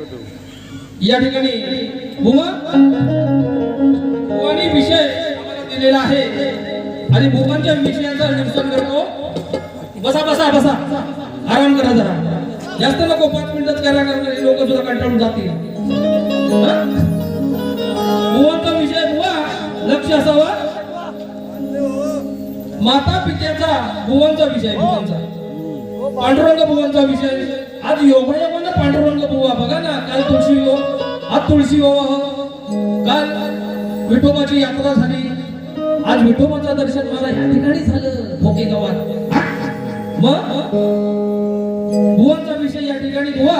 या ठिकाणी बुमा बुवानी विषय दिलेला आहे. आणि बुमांच्या विषयाचा निरसन करतो. बसा बसा बसा. आराम करा जरा. जास्त नको पाच मिनिटात करायला कारण लोक सुद्धा कंटाळून जातील. भुवनचा बुवांचा विषय बुवा लक्ष असावा. माता पित्याचा बुवांचा विषय बुवांचा पांडुरंग बुवांचा विषय. आज योगायोग पांडुरंग बुवा बघा ना काल तुळशी योग आज तुळशी विवाह काल विठोबाची यात्रा झाली. आज विठोबाचं दर्शन मला या ठिकाणी झालं भोके गावात. मग बुवांचा विषय या ठिकाणी बुवा.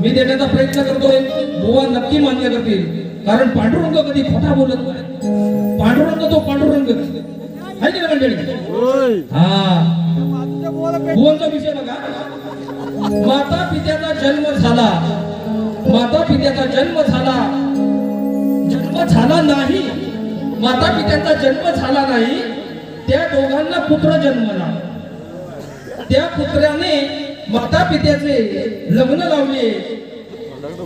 मी देण्याचा प्रयत्न करतोय. बुवा नक्की मान्य करतील. कारण पांडुरंग कधी खोटा बोलत नाही. पांडुरंग तो पांडुरंग. आहे की नाही मंडळी? हा. बुवांचा विषय बघा. माता पित्याचा जन्म झाला. माता पित्याचा जन्म झाला. जन्म झाला नाही. माता पित्याचा जन्म झाला नाही. त्या दोघांना पुत्र जन्मला. त्या पुत्राने माता पित्याचे लग्न लावले.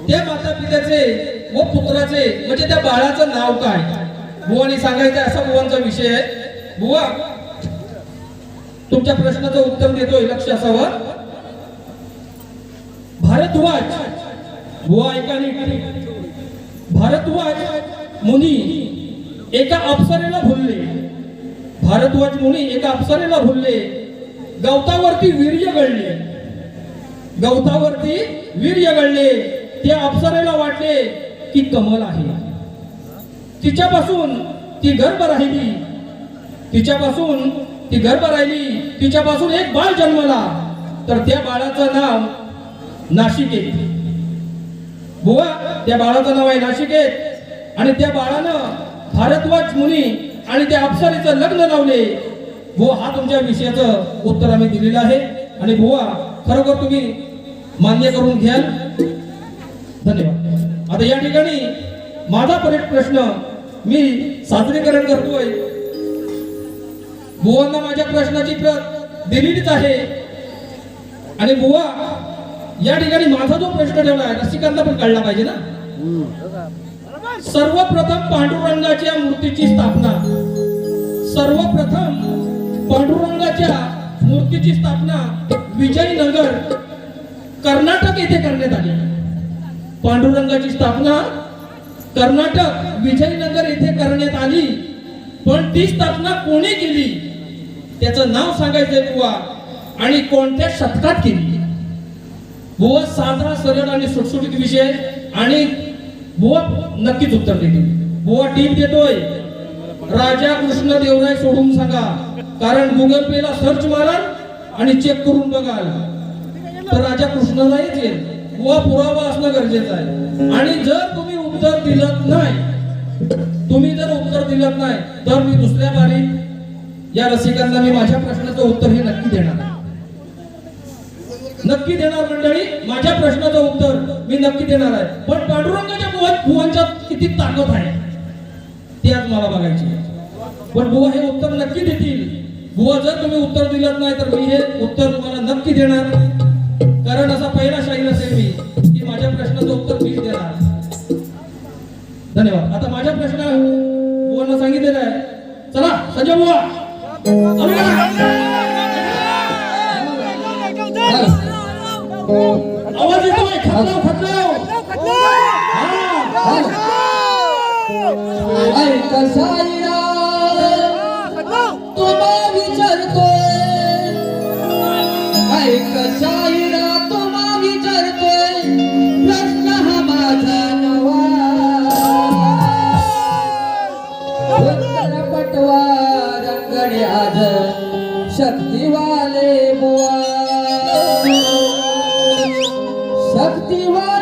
त्या माता पित्याचे व पुत्राचे म्हणजे त्या बाळाचं नाव काय? बुवानी सांगायचं असा बुवांचा विषय आहे. बुवा तुमच्या प्रश्नाचं उत्तर देतोय लक्ष असावं. भारतवाज बुवा ऐका भारतवाज मुनी एका अप्सरेला भुलले. भारतवाज मुनी एका अप्सरेला भुलले. गवतावरती वीर्य गळले. गवतावरती वीर्य गळले. त्या अप्सरेला वाटले की कमल आहे. तिच्यापासून ती गर्भ राहिली. तिच्यापासून ती गर्भ राहिली. तिच्यापासून एक बाळ जन्मला. तर त्या बाळाचं नाव नाशिकेत. बुवा त्या बाळाचं नाव आहे नाशिकेत. आणि त्या बाळानं भारद्वाज मुनी आणि त्या अप्सरेचं लग्न लावले. बुवा हा तुमच्या विषयाचं उत्तर आम्ही दिलेलं आहे. आणि बुवा खरोखर तुम्ही मान्य करून घ्याल. धन्यवाद. आता या ठिकाणी माझा परीट प्रश्न मी सादरीकरण करतोय. बुवांना माझ्या प्रश्नाची प्रत दिलेलीच आहे. आणि बुवा या ठिकाणी माझा जो प्रश्न ठेवला आहे रसिकांना पण कळला पाहिजे ना? सर्वप्रथम पांडुरंगाच्या मूर्तीची स्थापना. सर्वप्रथम पांडुरंगाच्या मूर्तीची स्थापना विजयनगर कर्नाटक येथे करण्यात आली. पांडुरंगाची स्थापना कर्नाटक विजयनगर येथे करण्यात आली. पण ती स्थापना कोणी केली? त्याचं नाव सांगायचंय बुवा. आणि कोणत्या शतकात केली? बुवा साधा सर्जन आणि सुटसुटीत विषय आणि बुवा नक्कीच उत्तर देतील बुवा टीप देतोय. राजा कृष्ण देवराय सोडून सांगा. कारण गुगल पे ला सर्च माराल आणि चेक करून बघाल तर राजा कृष्णालाही येईल बुवा पुरावा असणं गरजेचं आहे. आणि जर तुम्ही उत्तर दिलं नाही तुम्ही जर उत्तर दिलं नाही तर मी दुसऱ्या बारी या रसिकांना मी माझ्या प्रश्नाचं उत्तर हे नक्की देणार. आहे नक्की देणार मंडळी? माझ्या प्रश्नाचं उत्तर मी नक्की देणार आहे. पण पांडुरंगाच्या बुवा बुवांच्या किती ताकद आहे? ते आज मला बघायची पण बुवा हे उत्तर नक्की देतील. बुवा जर तुम्ही उत्तर दिलं नाही तर मी हे उत्तर तुम्हाला नक्की देणार. कारण असा पहिला शाही नसेल मी की माझ्या प्रश्नाचं उत्तर मीच देणार. धन्यवाद. आता माझ्या प्रश्न बुवांना सांगितलेला आहे. चला संजय बुवा. आवाज येतोय खतलाव खतलाव ऐका साईरा. तुम्हा विचारतोय. तुम्हा विचारतोय. प्रश्न हा माझा नवा. उत्तर पटवा रंगणे आज शक्तिवाले बुवा. शक्तिवाले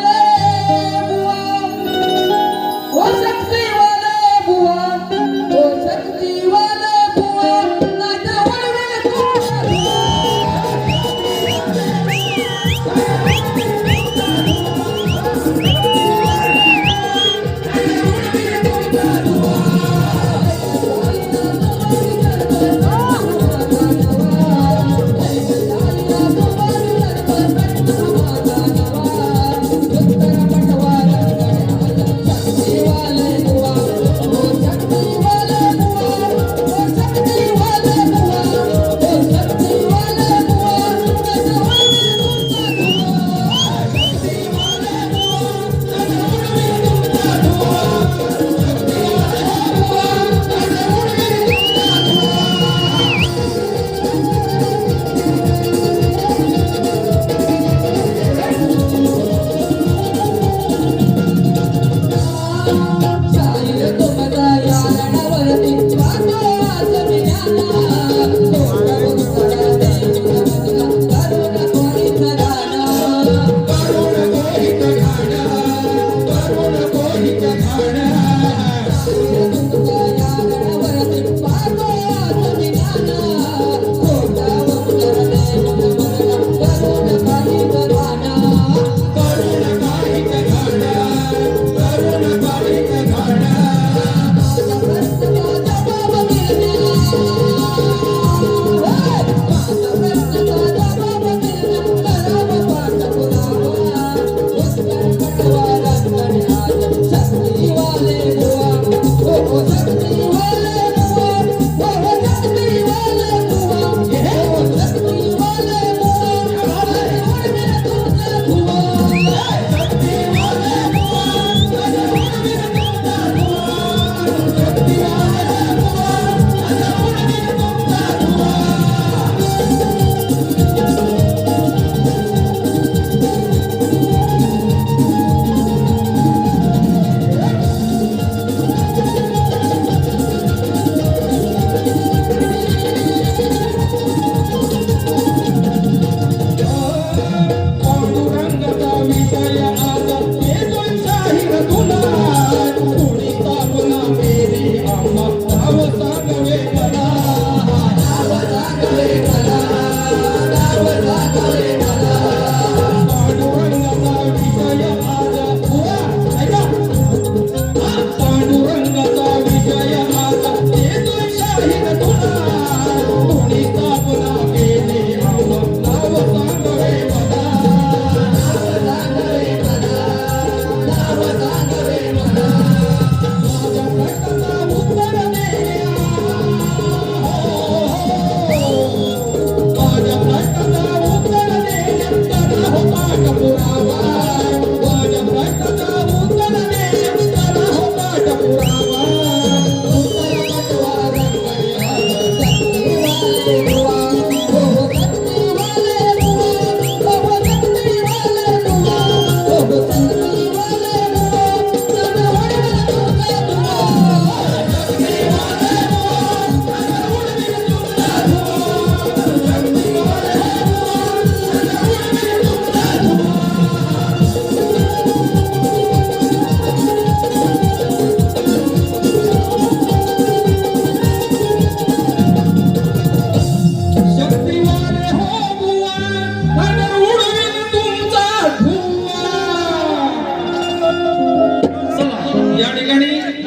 believe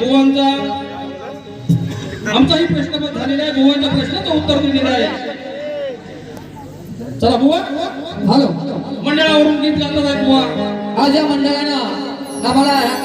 गोवांचा? आमचाही प्रश्न पण झालेला आहे गोवांचा प्रश्न तो उत्तर दिलेला आहे. चला बुवा. हॅलो. मंडळावरून गीत गातात बुवा. आज या मंडळानं आम्हाला